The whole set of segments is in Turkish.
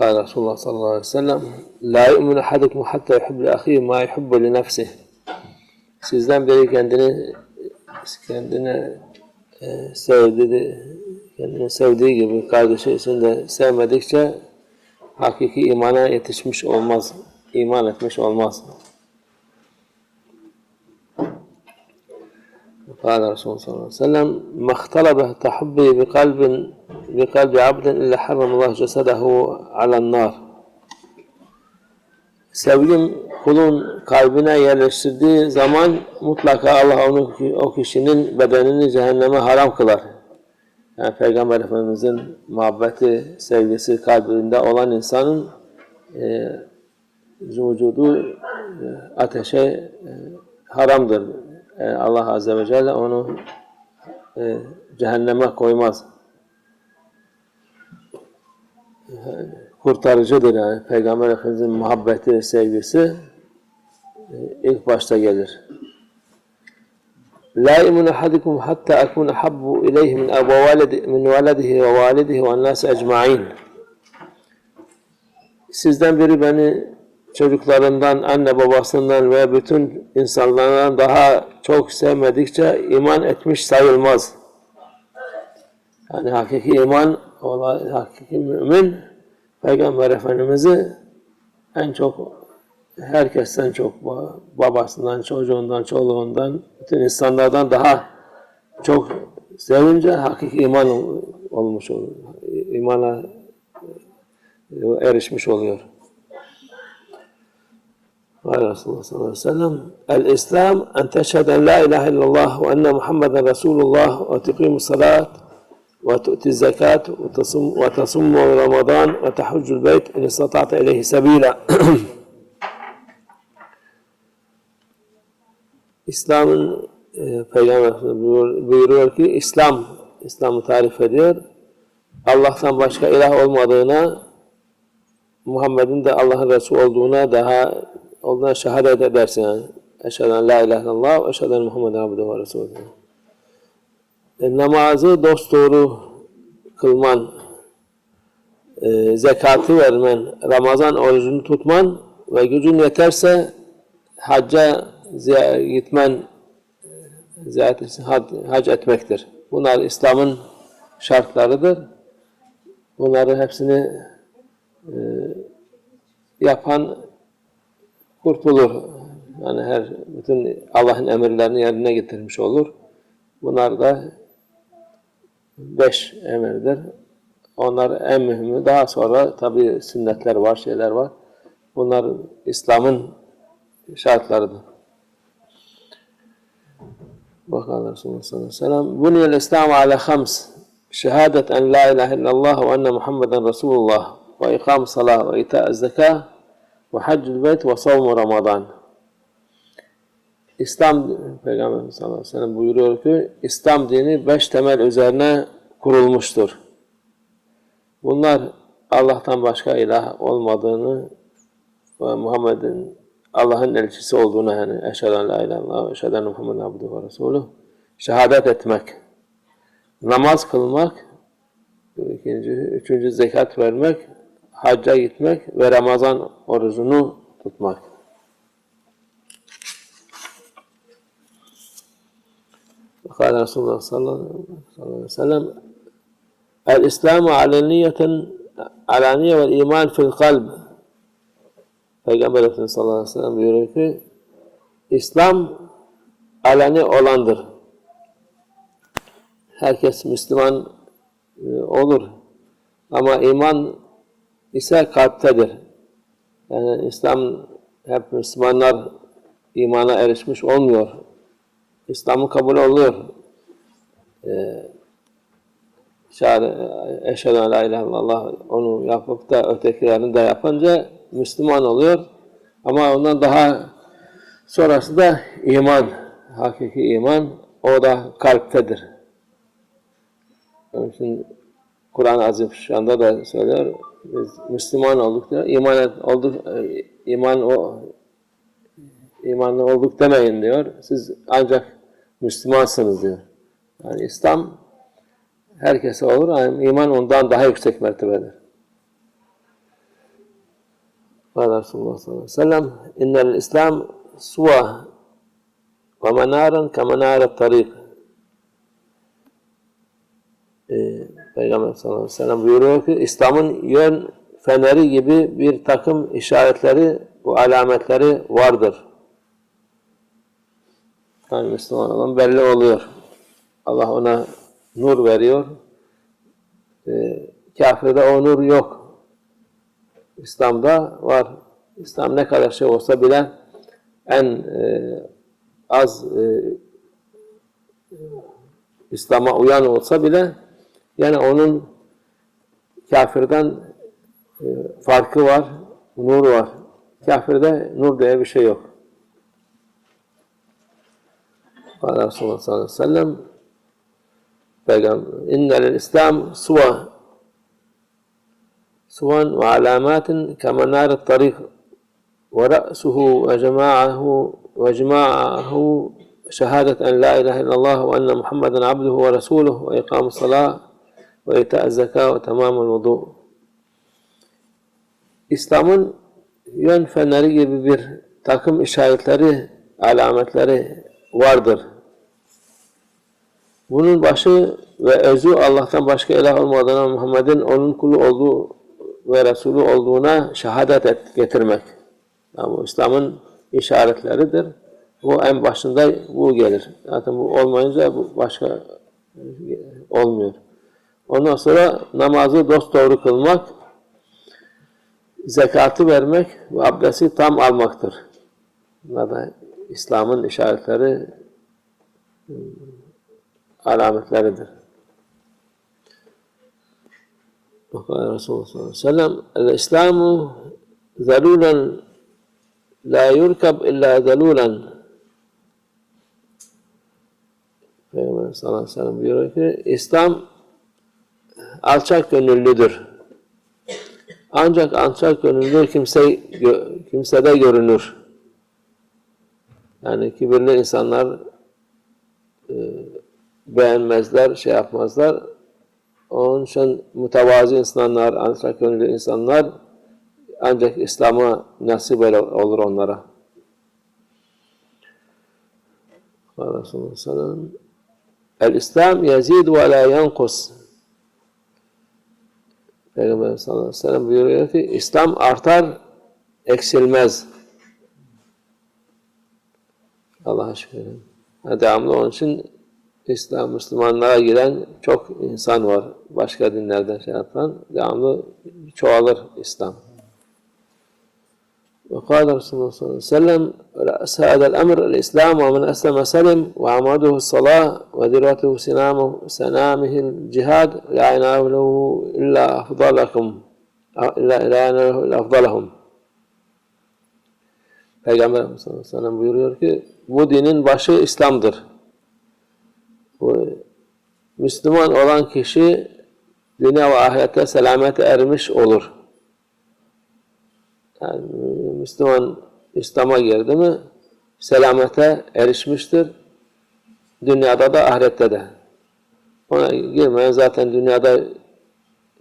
قال رسول الله صلى الله عليه وسلم لا يؤمن أحدكم حتى يحب لأخيه ما يحب لنفسه Sizden biri kendini kendine e, sevdiği, kendini sevdiği gibi kardeşini de sevmedikçe hakiki imana yetişmiş olmaz, iman etmiş olmaz. قال رسول الله صلى الله عليه وسلم ما اختلب تحبي بقلب بقلب عبد إلا حرم الله جسده على النار Sevgim kulun kalbine yerleştirdiği zaman mutlaka Allah onu o kişinin bedenini cehenneme haram kılar. Yani Peygamber Efendimizin muhabbeti, sevgisi kalbinde olan insanın e, vücudu e, ateşe e, haramdır. e, Allah Azze ve Celle onu e, cehenneme koymaz. Kurtarıcıdır yani. Peygamber Efendimizin muhabbeti, sevgisi e, ilk başta gelir. La yu'minu ahadukum hatta akuna habbu ilayhi min abu walidi min waladihi ve validihi ve nas ecmaîn. Sizden biri beni çocuklarından, anne babasından ve bütün insanlardan daha çok sevmedikçe iman etmiş sayılmaz. Yani hakiki iman, hakiki mümin, Peygamber Efendimiz'i en çok herkesten çok babasından, çocuğundan, çoluğundan, bütün insanlardan daha çok sevince hakiki iman olmuş olur. İmana erişmiş oluyor. قال رسول الله صلى الله عليه وسلم الإسلام أن تشهد أن لا إله إلا الله وأن محمدا رسول الله وتقيم الصلاة وتؤتي الزكاة وتصم, وتصم رمضان وتحج البيت إن استطعت إليه سبيلا İslam'ın e, Peygamber buyur, buyuruyor ki İslam, İslam'ı tarif ediyor. Allah'tan başka ilah olmadığına, Muhammed'in de Allah'ın Resulü olduğuna daha olduğuna şehadet edersin yani. Eşhedü en la ilahe illallah ve eşhedü en Muhammeden abduhu ve resulü. E, namazı dosdoğru kılman, e, zekatı vermen, Ramazan orucunu tutman ve gücün yeterse hacca gitmen, ziyaret, hac etmektir. Bunlar İslam'ın şartlarıdır. Bunları hepsini e, yapan kurtulur. Yani her bütün Allah'ın emirlerini yerine getirmiş olur. Bunlar da beş emirdir. Onlar en mühimi. Daha sonra tabi sünnetler var, şeyler var. Bunlar İslam'ın şartlarıdır. Bakalım Resulullah sallallahu aleyhi ve sellem. Buniyel İslam ala khams. Şehadet en la ilahe illallah ve enne Muhammeden Resulullah ve ikam salah ve ita zekah ve haccül beyt ve savmu Ramazan. İslam Peygamber sallallahu aleyhi ve sellem buyuruyor ki İslam dini beş temel üzerine kurulmuştur. Bunlar Allah'tan başka ilah olmadığını ve Muhammed'in Allah'ın elçisi olduğunu yani eşhedü en la ilahe illallah ve eşhedü enne Muhammeden abduhu ve resulü şehadet etmek, namaz kılmak, ikinci, üçüncü zekat vermek, hacca gitmek ve Ramazan orucunu tutmak. Kale Resulullah sallallahu aleyhi ve sellem El-İslamu aleniyeten alaniye ve iman fil kalb Peygamber Efendimiz sallallahu aleyhi ve sellem buyuruyor ki İslam aleni olandır. Herkes Müslüman e, olur. Ama iman ise kalptedir. Yani İslam hep Müslümanlar imana erişmiş olmuyor. İslam'ı kabul oluyor. Ee, Eşhedü en la ilahe illallah onu yapıp da ötekilerini de yapınca Müslüman oluyor. Ama ondan daha sonrası da iman, hakiki iman o da kalptedir. Onun için Kur'an-ı Azimüşşan'da da söylüyor biz Müslüman olduk diyor. İman olduk, e, iman o imanlı olduk demeyin diyor. Siz ancak Müslümansınız diyor. Yani İslam herkese olur ama iman ondan daha yüksek mertebedir. Kâle sallallahu aleyhi ve sellem innel İslam suva ve menâren ke menâret tarîk Peygamber sallallahu aleyhi ve sellem buyuruyor ki İslam'ın yön feneri gibi bir takım işaretleri, bu alametleri vardır. Yani Müslüman olan belli oluyor. Allah ona nur veriyor. Ee, kafirde o nur yok. İslam'da var. İslam ne kadar şey olsa bile en e, az e, İslam'a uyan olsa bile yani onun kafirden e, farkı var, nur var. Kafirde nur diye bir şey yok. Allah Resulullah sallallahu aleyhi ve sellem Peygamber innel İslam suva suvan ve alamatin kemenaret tarik ve ra'suhu ve cema'ahu ve cema'ahu şehadet en la ilahe illallah ve enne Muhammeden abduhu ve resuluhu ve ikamu salah zeka ve tamamul vudu. İslam'ın yön feneri gibi bir takım işaretleri, alametleri vardır. Bunun başı ve özü Allah'tan başka ilah olmadığına, Muhammed'in onun kulu olduğu ve Resulü olduğuna şehadet et, getirmek. Yani bu İslam'ın işaretleridir. Bu en başında bu gelir. Zaten bu olmayınca bu başka olmuyor. Ondan sonra namazı dosdoğru kılmak, zekatı vermek ve abdesti tam almaktır. Bunlar da İslam'ın işaretleri, ıı, alametleridir. Bakar Resulullah sallallahu aleyhi ve sellem, El-İslamu zelulen la yurkab illa zelulen Peygamber sallallahu aleyhi ve sellem buyuruyor ki, İslam alçak gönüllüdür. Ancak alçak gönüllü kimse kimsede görünür. Yani kibirli insanlar e, beğenmezler, şey yapmazlar. Onun için mütevazi insanlar, alçak gönüllü insanlar ancak İslam'a nasip olur onlara. Resulullah El-İslam yazid ve la yankus. Peygamber sallallahu aleyhi ve sellem buyuruyor ki İslam artar, eksilmez. Allah'a şükür. Devamlı onun için İslam, Müslümanlara giren çok insan var. Başka dinlerden şey yapan. Devamlı çoğalır İslam. وقال رسول الله صلى الله عليه وسلم رأس هذا الأمر الإسلام ومن أسلم سلم وعماده الصلاة وذروته سنامه سنامه الجهاد لا يناله إلا أفضلكم إلا لا يناله إلا أفضلهم Peygamber sallallahu aleyhi ve sellem buyuruyor ki bu dinin başı İslam'dır. Bu, Müslüman olan kişi dünya ve ahirette selamete ermiş olur. Yani Müslüman İslam'a girdi mi selamete erişmiştir. Dünyada da ahirette de. Ona girmeyen zaten dünyada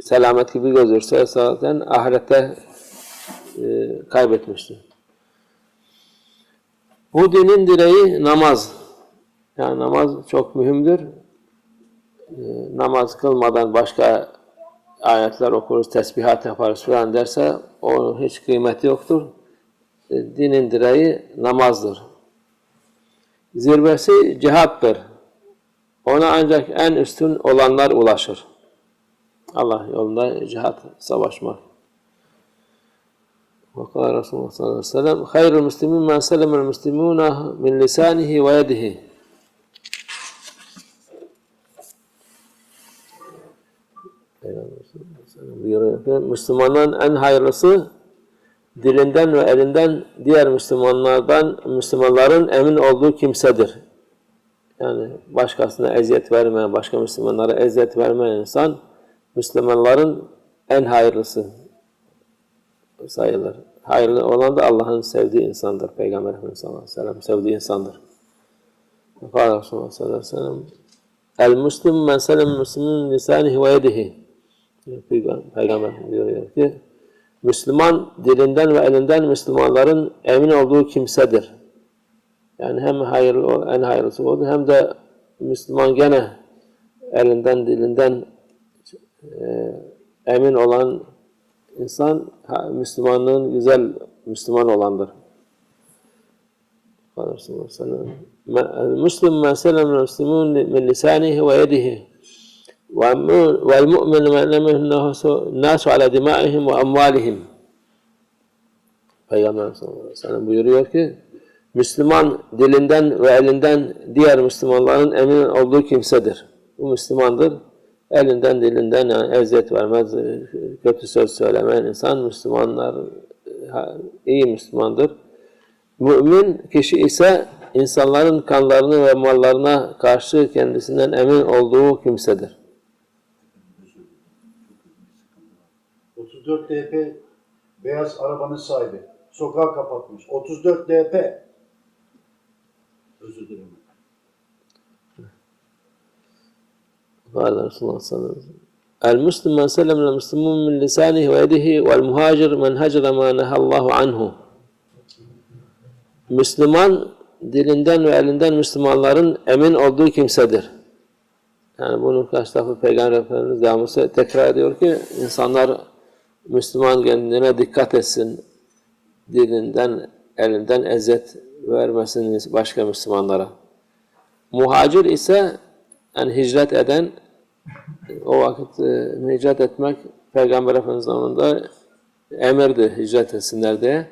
selamet gibi gözürse zaten ahirette e, kaybetmiştir. Bu dinin direği namaz. Yani namaz çok mühimdir. E, namaz kılmadan başka ayetler okuruz, tesbihat yaparız falan derse onun hiç kıymeti yoktur. E, dinin direği namazdır. Zirvesi cihattır. Ona ancak en üstün olanlar ulaşır. Allah yolunda cihat savaşmak. Vakala Resulullah sallallahu aleyhi ve sellem Hayrul muslimin men selemel muslimuna min lisanihi ve yedihi. Peygamber en hayırlısı dilinden ve elinden diğer Müslümanlardan Müslümanların emin olduğu kimsedir. Yani başkasına eziyet vermeyen, başka Müslümanlara eziyet vermeyen insan Müslümanların en hayırlısı sayılır. Hayırlı olan da Allah'ın sevdiği insandır. Peygamber Efendimiz sallallahu aleyhi ve sellem sevdiği insandır. Resulullah sallallahu aleyhi ve sellem El-Müslim men selem müslimin lisanihi ve yedihi Peygamber buyuruyor ki Müslüman dilinden ve elinden Müslümanların emin olduğu kimsedir. Yani hem hayırlı, en hayırlısı odur hem de Müslüman gene elinden dilinden e, emin olan insan ha, Müslümanlığın güzel Müslüman olandır. قال رسول الله صلى الله عليه وسلم ما- المسلم ما سلم المسلمون من لسانه ويده والمؤ- والمؤمن ما لم الناس الناس على دمائهم وأموالهم Peygamber sallallahu aleyhi ve sellem buyuruyor ki Müslüman dilinden ve elinden diğer Müslümanların emin olduğu kimsedir. Bu Müslümandır. Elinden dilinden yani eziyet vermez, kötü söz söylemeyen insan Müslümanlar ha, iyi Müslümandır. Mümin kişi ise insanların kanlarını ve mallarına karşı kendisinden emin olduğu kimsedir. 34 DP beyaz arabanın sahibi. Sokağı kapatmış. 34 DP. Özür dilerim. قال رسول الله صلى الله عليه وسلم المسلم من سلم المسلمون من لسانه ويده والمهاجر من هجر ما نهى الله عنه Müslüman dilinden ve elinden Müslümanların emin olduğu kimsedir. Yani bunu kaç defa Peygamber Efendimiz devamlı tekrar ediyor ki insanlar Müslüman kendine dikkat etsin. Dilinden, elinden eziyet vermesin başka Müslümanlara. Muhacir ise yani hicret eden o vakit e, hicret etmek Peygamber Efendimiz zamanında emirdi hicret etsinler diye.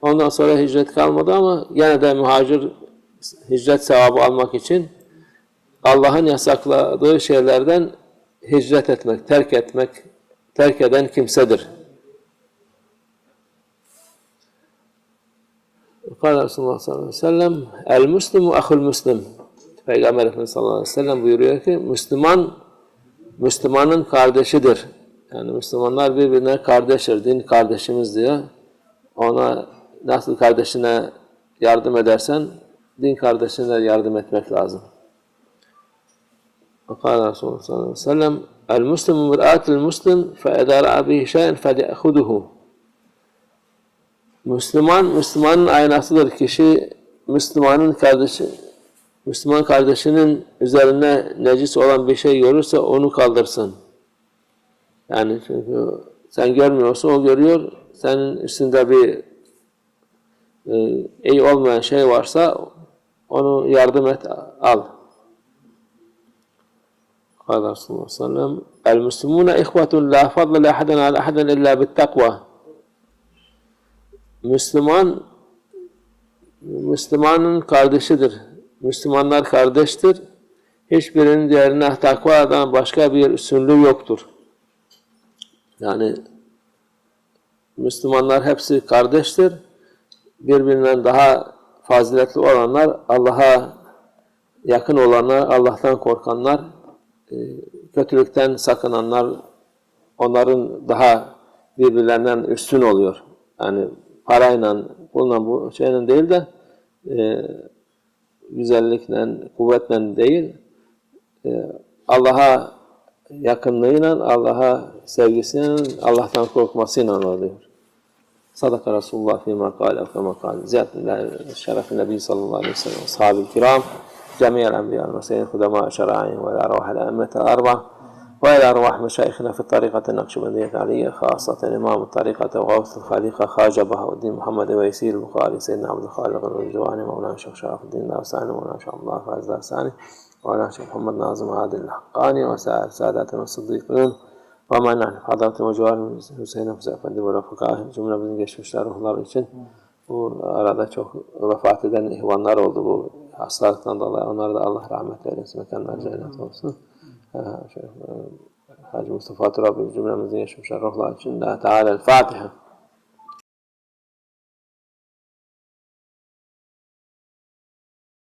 Ondan sonra hicret kalmadı ama gene de muhacir hicret sevabı almak için Allah'ın yasakladığı şeylerden hicret etmek, terk etmek, terk eden kimsedir. Kâle Resulullah sallallahu aleyhi ve sellem El Müslümu ahul Müslüm Peygamber Efendimiz sallallahu aleyhi ve sellem buyuruyor ki Müslüman Müslümanın kardeşidir. Yani Müslümanlar birbirine kardeştir. Din kardeşimiz diyor. Ona nasıl kardeşine yardım edersen din kardeşine de yardım etmek lazım. وقال رسول الله صلى الله عليه وسلم المسلم مرآة المسلم فإذا رأى به شيئا فليأخذه Müslüman, Müslümanın aynasıdır. Kişi Müslümanın kardeşi, Müslüman kardeşinin üzerine necis olan bir şey görürse onu kaldırsın. Yani çünkü sen görmüyorsun, o görüyor. Senin üstünde bir e, iyi olmayan şey varsa onu yardım et, al. قال رسول الله صلى الله عليه وسلم المسلمون إخوة لا فضل لأحد على أحد إلا بالتقوى Müslüman Müslümanın kardeşidir. Müslümanlar kardeştir. Hiçbirinin diğerine takvadan başka bir üstünlüğü yoktur. Yani Müslümanlar hepsi kardeştir. Birbirinden daha faziletli olanlar, Allah'a yakın olanlar, Allah'tan korkanlar, e, kötülükten sakınanlar, onların daha birbirlerinden üstün oluyor. Yani parayla, bununla bu şeyle değil de e, güzellikle, kuvvetle değil, e, Allah'a yakınlığıyla, Allah'a sevgisiyle, Allah'tan korkmasıyla oluyor. Sadaka Resulullah fîmâ kâle kâmâ kâle. Ziyadetle şerefin Nebi sallallahu aleyhi ve sellem, ashabi kiram, جميع الأنبياء والمرسلين خدماء شرائعهم وإلى أرواح الأئمة الأربعة وإلى أرواح مشايخنا في الطريقة النقشبندية العلية خاصة إمام الطريقة وغوث الخليقة خواجة بهاء الدين محمد ويسير البخاري سيدنا عبد الخالق الجواني مولانا الشيخ شرف الدين الأوساني مولانا شيخ الله فاز الأوساني مولانا الشيخ محمد ناظم عادل الحقاني وسائر ساداتنا الصديقين. وما نحن حضرة وجوار Hüseyin Hafız Efendi ve Refika cümlemizin geçmişler ruhlar için bu arada çok vefat eden ihvanlar oldu hastalıktan dolayı. Onlara da Allah rahmet eylesin. Mekanlar cennet olsun. Şey, Hacı Mustafa Turabi cümlemizin geçmişler ruhlar için. La Teala El-Fatiha.